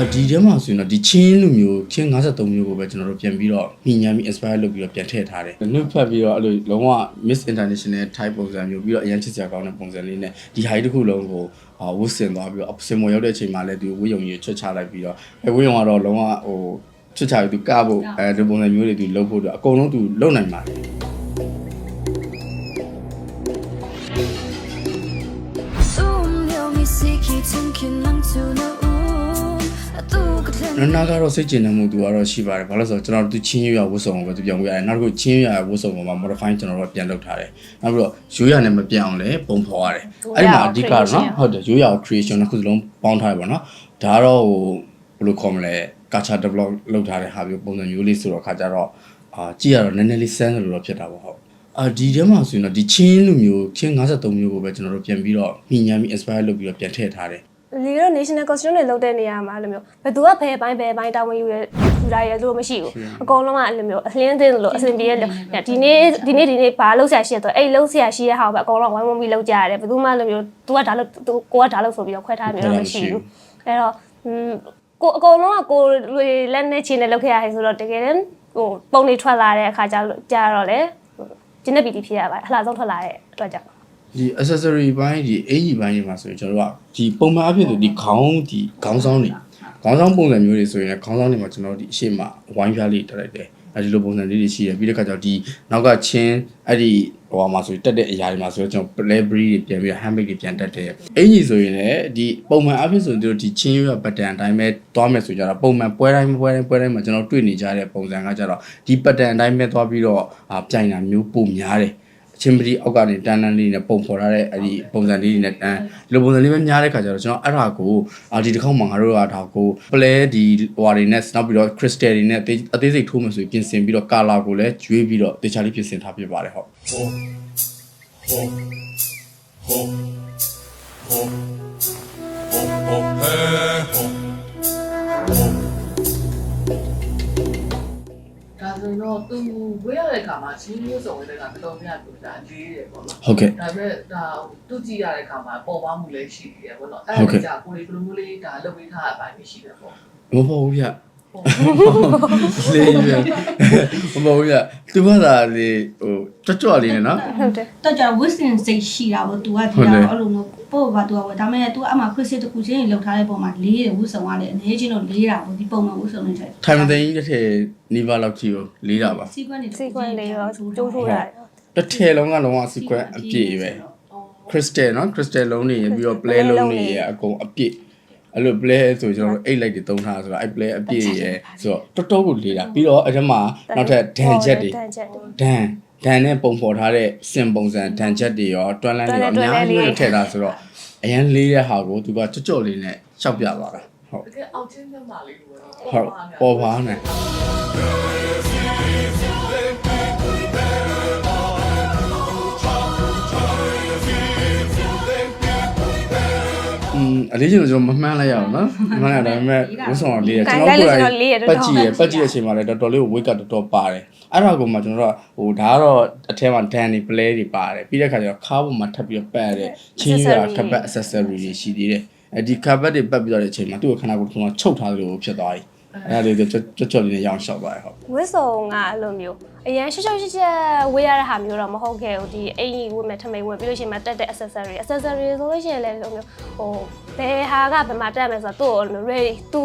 အာဒီထဲမှာဆိုရင်တော့ဒီချင်းလူမျိုးချင်း53မျိုးကိုပဲကျွန်တော်တို့ပြန်ပြီးတော့ညှိညမ်းပြီး inspire လုပ်ပြီးတော့ပြန်ထည့်ထားတယ်။နှုတ်ဖက်ပြီးတော့အဲ့လိုလုံးဝ Miss International type ပုံစံမျိုးပြီးတော့အရင်ချစ်စရာကောင်းတဲ့ပုံစံလေးနဲ့ဒီဟာကြီးတစ်ခုလုံးကိုအာဝတ်ဆင်သွားပြီးတော့စင်မော်ရောက်တဲ့အချိန်မှာလည်းဒီဝတ်ယုံကြီးချွတ်ချလိုက်ပြီးတော့အဲဝတ်ယုံကတော့လုံးဝဟိုချွတ်ချပြီးသူကဖို့အဲဒီပုံစံမျိုးတွေသူလုပ်ဖို့တော့အကုန်လုံးသူလုပ်နိုင်ပါတယ်။ နနာကတော့စိတ်ကျင်နေမှုသူကတော့ရှိပါတယ်ဘာလို့လဲဆိုတော့ကျွန်တော်တို့ချင်းရွရဝတ်စုံကိုပဲသူပြန်ဝေးရတယ်နောက်တစ်ခုချင်းရွရဝတ်စုံကိုမှ modify ကျွန်တော်တို့ပြန်လုပ်ထားတယ်နောက်ပြီးတော့ရိုးရနဲ့မပြောင်းလဲပုံဖော်ရတယ်အဲ့ဒီမှာအဓိကတော့နော်ဟုတ်တယ်ရိုးရ creation တစ်ခုစလုံးပေါင်းထားတယ်ပေါ့နော်ဒါကတော့ဟိုဘယ်လိုခေါ်မလဲ culture develop လုပ်ထားတဲ့ဟာမျိုးပုံစံမျိုးလေးဆိုတော့ခါကြတော့အာကြည့်ရတော့နည်းနည်းလေးစမ်းတယ်လို့တော့ဖြစ်တာပေါ့ဟုတ်အာဒီထဲမှာဆိုရင်တော့ဒီချင်းလူမျိုးချင်း53မျိုးကိုပဲကျွန်တော်တို့ပြန်ပြီးတော့ညှိညမ်းပြီး inspire လုပ်ပြီးတော့ပြန်ထည့်ထားတယ် ဒီလို national costume တွေလုပ်တဲ့နေရာမှာအဲ့လိုမျိုးဘယ်သူကဘယ်ပိုင်းဘယ်ပိုင်းတာဝန်ယူရယူရရဲလို့မရှိဘူးအကုန်လုံးကအဲ့လိုမျိုးအလင်းသိလို့အဆင်ပြေရလို့ဒီနေ့ဒီနေ့ဒီနေ့ဘာလုပ်ဆရာရှိရတော့အဲ့လုပ်ဆရာရှိရဟာပဲအကုန်လုံးဝိုင်းဝန်းပြီးလုပ်ကြရတယ်ဘယ်သူမှအဲ့လိုမျိုး तू ကဒါလုပ် तू ကိုကဒါလုပ်ဆိုပြီးတော့ခွဲထားမျိုးတော့မရှိဘူးအဲ့တော့ကိုအကုန်လုံးကကိုလက်နဲ့ချင်းနဲ့လုပ်ခဲ့ရတယ်ဆိုတော့တကယ်တမ်းဟိုပုံတွေထွက်လာတဲ့အခါကျကြာတော့လေကျင်းတဲ့ပီတီဖြစ်ရပါတယ်အလှဆုံးထွက်လာတဲ့အတွက်ကြောင့် ဒီ accessory ဘိုင်းဒီအင်ကြီးဘိုင်းတွေမှာဆိုရင်ကျွန်တော်တို့ကဒီပုံမှန်အဖြစ်ဆိုဒီခေါင်းဒီခေါင်းဆောင်တွေခေါင်းဆောင်ပုံစံမျိုးတွေဆိုရင်လည်းခေါင်းဆောင်တွေမှာကျွန်တော်တို့ဒီအရှိမဝိုင်းပြားလေးတက်လိုက်တယ်အဲဒီလိုပုံစံလေးတွေရှိတယ်ပြီးတဲ့ခါကျတော့ဒီနောက်ကချင်းအဲ့ဒီဟိုမှာဆိုတက်တဲ့အရာတွေမှာဆိုတော့ကျွန်တော် playberry တွေပြန်ပြီး handmade တွေပြန်တက်တယ်အင်ကြီးဆိုရင်လည်းဒီပုံမှန်အဖြစ်ဆိုရင်တို့ဒီချင်းရွရပတ်တန်အတိုင်းပဲသွားမယ်ဆိုကြတော့ပုံမှန်ပွဲတိုင်းပွဲတိုင်းပွဲတိုင်းမှာကျွန်တော်တွေ့နေကြတဲ့ပုံစံကကြတော့ဒီပတ်တန်အတိုင်းပဲသွားပြီးတော့ပြိုင်တာမျိုးပုံများတယ် ချင်းပတိအောက်ကနေတန်းတန်းလေးနဲ့ပုံဖော်ထားတဲ့အဲ့ဒီပုံစံလေးတွေနဲ့တန်းဒီလိုပုံစံလေးပဲများတဲ့ခါကျတော့ကျွန်တော်အဲ့ဒါကိုအာဒီတစ်ခေါက်မှငါတို့ကဒါကို play ဒီဟွာတွေနဲ့နောက်ပြီးတော့ crystal တွေနဲ့အသေးအသေးစိတ်ထိုးမှဆိုပြင်ဆင်ပြီးတော့ color ကိုလည်းကျွေးပြီးတော့တခြားလေးပြင်ဆင်ထားပြပါတယ်ဟုတ်ဒါဆိုတော့ သူဝေးရတဲ့ခါမှာချင်းမျိုးစုံတဲ့ကတော်တော်များများဒါလေးတယ်ပေါ့နော်ဟုတ်ကဲ့ဒါပေမဲ့ဒါသူကြည့်ရတဲ့ခါမှာပေါ်ပါမှုလည်းရှိသေးတယ်ပေါ့နော်ဟုတ်ကဲ့ဒါကိုလေးဘယ်လိုမျိုးလေးဒါလုပ်ပေးထားတာပိုင်းရှိတယ်ပေါ့မဟုတ်ဘူးဗျဟုတ် လေးပဲမဟုတ်ဘူးညသူကသာလေဟိုကြွကြွလေးနဲ့နော်ဟုတ်တယ်တော်ကြဝစ်စင်စိတ်ရှိတာပေါ့သူကဒီတော့အဲ့လိုမျိုးပို့ပါသူကပေါ့ဒါပေမဲ့ तू အမှခရစ်စစ်တစ်ခုချင်းလောက်ထားတဲ့ပုံမှာလေးရဝစ်စုံကလည်းအနည်းချင်းတော့လေးတာပေါ့ဒီပုံမှာဝစ်စုံနေတယ်ထိုင်မသိကြီးတစ်ထည်နီဘာလောက်ကြီးကိုလေးတာပါစီကွက်နေစီကွက်လေးရောတိုးထိုးတာတစ်ထည်လုံးကလုံးဝစီကွက်အပြည့်ပဲ crystal နော် crystal လုံးနေပြီးတော့ play လုံးနေရအကုန်အပြည့် အဲ့လို play ဆိုကျွန်တော်တို့အိတ်လိုက်တွေတုံးထားဆိုတော့အဲ့ play အပြည့်ရဆိုတော့တော်တော်ကိုလေးတာပြီးတော့အဲ့ဒီမှာနောက်ထပ် dan jet တွေတန်ချက်တွေ dan dan နဲ့ပုံဖော်ထားတဲ့စင်ပုံစံ dan jet တွေရောတွန်းလန်းတွေရောအများကြီးထည့်တာဆိုတော့အရင်လေးတဲ့ဟာကိုသူကကြော့ကြော့လေးနဲ့ရှောက်ပြသွားတာဟုတ်တကယ်အောက်ချင်းညမှာလေးလို့ဟုတ်ပေါ်ပါနဲ့ အလေးချင်းကျွန်တော်မမှန်းလိုက်ရအောင်နော်မမှန်းရဒါပေမဲ့ဝတ်ဆောင်အောင်လေးရကျွန်တော်ကိုယ်တိုင်ပတ်ကြည့်ရပတ်ကြည့်တဲ့အချိန်မှာလည်းတော်တော်လေးကို wake up တော်တော်ပါတယ်အဲ့ဒါကိုမှကျွန်တော်တို့ကဟိုဒါကတော့အထဲမှာ dan တွေ play တွေပါတယ်ပြီးတဲ့ခါကျတော့ခါးပေါ်မှာထပ်ပြီးတော့ပတ်ရတဲ့ချင်းရခပတ် accessory တွေရှိသေးတယ်အဲဒီခပတ်တွေပတ်ပြီးတော့တဲ့အချိန်မှာသူ့ခန္ဓာကိုယ်ကချုပ်ထားသလိုဖြစ်သွားပြီ အဲ့ဒါလေးကြော့ကြော့ကြော့လေးနဲ့ရောင်းလျှောက်သွားတယ်ဟုတ်ဝစ်စုံကအဲ့လိုမျိုးအရန်ရှော့ရှော့ရှက်ရှက်ဝေးရတဲ့ဟာမျိုးတော့မဟုတ်ခဲ့ဘူးဒီအင်ကြီးဝတ်မဲ့ထမိန်ဝတ်ပြီးလို့ရှိရင်မတက်တဲ့ accessory accessory ဆိုလို့ရှိရင်လည်းလိုမျိုးဟိုဘယ်ဟာကဘယ်မှာတက်မယ်ဆိုတော့သူ့ကို ready သူ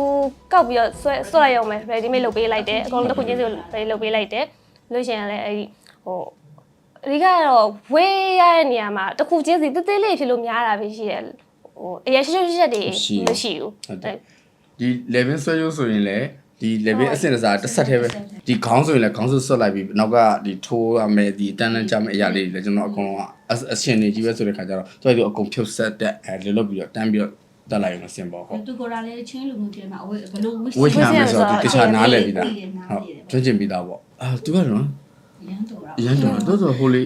ကောက်ပြီးတော့ဆွဲဆွဲလိုက်ရုံပဲ ready made လုပ်ပေးလိုက်တယ်အကုန်လုံးတစ်ခုချင်းစီ ready လုပ်ပေးလိုက်တယ်လို့ရှိရင်လည်းအဲ့ဒီဟိုအဓိကတော့ဝေးရတဲ့နေရာမှာတစ်ခုချင်းစီတေးသေးလေးဖြစ်လို့များတာပဲရှိတယ်ဟိုအရန်ရှော့ရှော့ရှက်တွေမရှိဘူးဟုတ်တယ် ဒီ level ဆွဲရိုးဆိုရင်လည်းဒီ level အဆင့်တစ်စားတစ်ဆက်တည်းပဲဒီခေါင်းဆိုရင်လည်းခေါင်းဆွဆွတ်လိုက်ပြီးနောက်ကဒီထိုးရမယ်ဒီတန်းတန်းကြမယ်အရာလေးတွေလည်းကျွန်တော်အကုန်လုံးအရှင်နေကြီးပဲဆိုတဲ့ခါကျတော့သူကဒီအကုန်ဖြုတ်ဆက်တက်အဲလေလုပ်ပြီးတော့တန်းပြီးတော့တက်လိုက်ရင်စင်ပေါ့ဟုတ်သူကိုယ်တိုင်လည်းချင်းလူမျိုးတွေမှာအဝယ်ဘလို့ဝစ်ဝိညာဉ်မယ်ဆိုတော့ဒီတခြားနားလည်ပြီးသားဟုတ်ကျွမ်းကျင်ပြီးသားပေါ့အာသူကတော့ရန်တော်တာအရန်တော့တော်တော်ဟိုလေး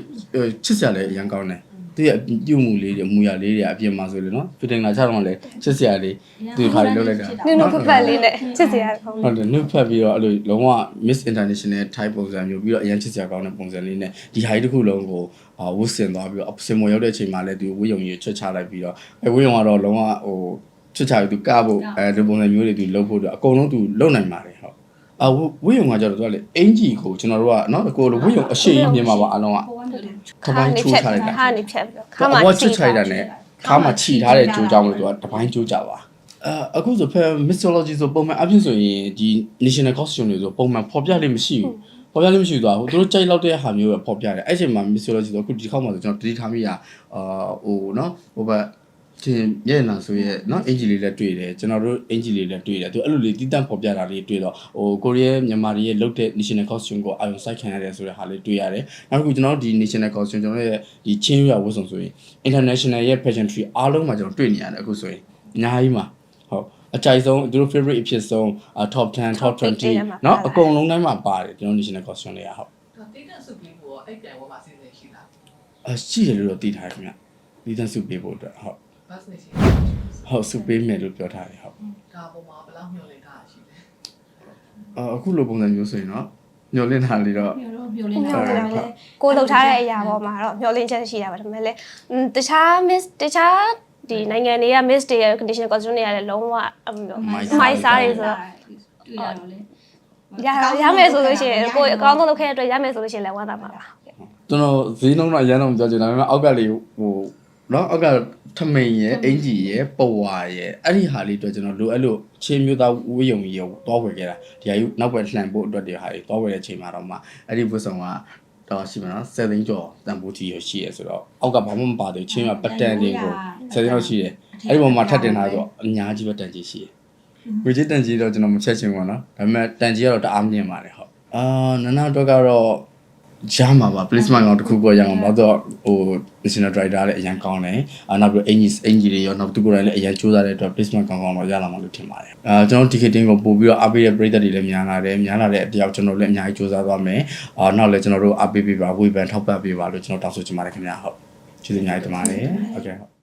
ချစ်စရာလည်းအရန်ကောင်းတယ် သူရဲ့ပြုမှုလေးတွေအမူအရာလေးတွေအပြင်မှာဆိုလေနော်ဖီတင်လာချတော့လည်းချစ်စရာလေးသူခါလေးလုပ်လိုက်တာနုနုဖက်ဖက်လေးနဲ့ချစ်စရာကောင်းဟုတ်တယ်နှုတ်ဖက်ပြီးတော့အဲ့လိုလုံးဝ Miss International type ပုံစံမျိုးပြီးတော့အရင်ချစ်စရာကောင်းတဲ့ပုံစံလေးနဲ့ဒီဟာကြီးတစ်ခုလုံးကိုအာဝတ်ဆင်သွားပြီးတော့စင်မော်ရောက်တဲ့အချိန်မှာလည်းသူဝတ်ယုံကြီးချွတ်ချလိုက်ပြီးတော့အဲဝတ်ယုံကတော့လုံးဝဟိုချွတ်ချပြီးသူကဖို့အဲဒီပုံစံမျိုးတွေသူလုပ်ဖို့အတွက်အကုန်လုံးသူလုပ်နိုင်ပါတယ်ဟုတ် အဝဝိယုံကကြတော့သူကလေအင်ဂျီကိုကျွန်တော်တို့ကနော်ကိုလိုဝိယုံအရှိကြီးမြင်ပါပါအလုံးကဟိုကနေခပိုင်းချိုးချလိုက်တာခါနေဖြတ်ပြီးခါမှာချွတ်ချလိုက်တာနဲ့ခါမှာခြိထားတဲ့ကြိုးကြောင်းလို့သူကတပိုင်းကြိုးကြပါအဲအခုဆိုဖက် mythology ဆိုပုံမှန်အဖြစ်ဆိုရင်ဒီ national costume တွေဆိုပုံမှန်ဖော်ပြလေးမရှိဘူးဖော်ပြလေးမရှိသွားဘူးသူတို့ကြိုက်လောက်တဲ့ဟာမျိုးပဲဖော်ပြတယ်အဲ့ချိန်မှာ mythology ဆိုအခုဒီခေါက်မှာဆိုကျွန်တော်တတိထားမိတာအာဟိုနော်ဟိုဘက် တင်ရဲ့နာဆိုရဲ့နော်အင်ဂျီလေးလည်းတွေ့တယ်ကျွန်တော်တို့အင်ဂျီလေးလည်းတွေ့တယ်သူအဲ့လိုလေးတီးတန့်ဖော်ပြတာလေးတွေ့တော့ဟိုကိုရီးယားမြန်မာတွေရဲ့လုတ်တဲ့ national costume ကိုအာရုံစိုက်ခံရတယ်ဆိုတဲ့ဟာလေးတွေ့ရတယ်နောက်တစ်ခုကျွန်တော်တို့ဒီ national costume ကျွန်တော်တို့ရဲ့ဒီချင်းရွာဝတ်စုံဆိုရင် international ရဲ့ pageantry အားလုံးမှာကျွန်တော်တွေ့နေရတယ်အခုဆိုရင်အများကြီးမှာဟုတ်အကြိုက်ဆုံးသူတို့ favorite အဖြစ်ဆုံး top 10 top 20เนาะအကုန်လုံးတိုင်းမှာပါတယ်ကျွန်တော် national costume တွေကဟုတ် ဒါတိကျစုပြီးတော့အဲ့ပြန်ပေါ်မှာစဉ်းစားရှိလား အရှိတယ်လို့တော့သိထားတယ်ခင်ဗျဒီတန်းစုပေးဖို့အတွက်ဟုတ် ဘတ်စ်နေရှိဟုတ်စုပေးမယ်လို့ပြောထားတယ်ဟုတ်ဒါပေါ်မှာဘယ်လောက်မျှော်လင့်ထားရှိလဲအအခုလိုပုံစံမျိုးဆိုရင်တော့ညှို့လင့်တာလေးတော့ပြောတော့ပြောလင်းတာဟုတ်ပဲတယ်လေကိုလှုပ်ထားတဲ့အရာပေါ်မှာတော့မျောလင်းချက်ရှိတာပါဒါပေမဲ့လည်းတခြား miss တခြားဒီနိုင်ငံတွေက miss တွေရဲ့ condition costume တွေကလည်းလုံးဝအမိုက်စားတွေဆိုတော့တွေ့ရတော့လေရရမယ်ဆိုလို့ရှိရင်ကိုယ်အကောင်းဆုံးလုပ်ခဲ့တဲ့အတွက်ရမယ်ဆိုလို့ရှိရင်လည်းဝမ်းသာမှာပါကျွန်တော်ဈေးနှုန်းတော့ရမ်းတော့မပြောချင်ဒါပေမဲ့အောက်ကလေးဟို နော်အောက်ကထမိန်ရဲ့အင်ဂျီရဲ့ပဝါရဲ့အဲ့ဒီဟာလေးအတွက်ကျွန်တော်လိုအဲ့လိုချင်းမျိုးသားဝေးယုံကြီးကိုတောဝယ်ခဲ့တာဒီဟာယူနောက်ပဲလှန်ဖို့အတွက်ဒီဟာကြီးတောဝယ်တဲ့ချိန်မှာတော့မှအဲ့ဒီဝတ်ဆောင်ကတော့ရှိမှာနော်7သိန်းကျော်တန်ဖိုးကြီးရရှိရဆိုတော့အောက်ကဘာမှမပါသေးချင်းကပတ်တန်လေးကို7သိန်းလောက်ရှိတယ်အဲ့ဒီပေါ်မှာထပ်တင်ထားဆိုအများကြီးပဲတန်ကြီးရှိတယ်ဝေကြီးတန်ကြီးတော့ကျွန်တော်မချက်ချင်ဘူးနော်ဒါပေမဲ့တန်ကြီးကတော့တအားမြင်ပါတယ်ဟုတ်အာနနာတော့ကတော့ ရမှာပါ placement ကောင်တစ်ခုကိုရအောင်ဘာလို့ဟို national driver လည်းအရင်ကောင်းတယ်အာနောက်ပြီး engine engine တွေရောနောက်သူကိုယ်တိုင်လည်းအရင်စူးစမ်းတဲ့အတွက် placement ကောင်းကောင်းတော့ရလာမှာလို့ထင်ပါတယ်အာကျွန်တော် ticketing ကိုပို့ပြီးတော့အားပေးတဲ့ပရိသတ်တွေလည်းများလာတယ်များလာတဲ့အတယောက်ကျွန်တော်လည်းအများကြီးစူးစမ်းသွားမယ်အာနောက်လည်းကျွန်တော်တို့အားပေးပေးပါဝေဖန်ထောက်ပံ့ပေးပါလို့ကျွန်တော်တောင်းဆိုချင်ပါတယ်ခင်ဗျာဟုတ်ကျေးဇူးအများကြီးတင်ပါတယ်ဟုတ်ကဲ့ဟုတ်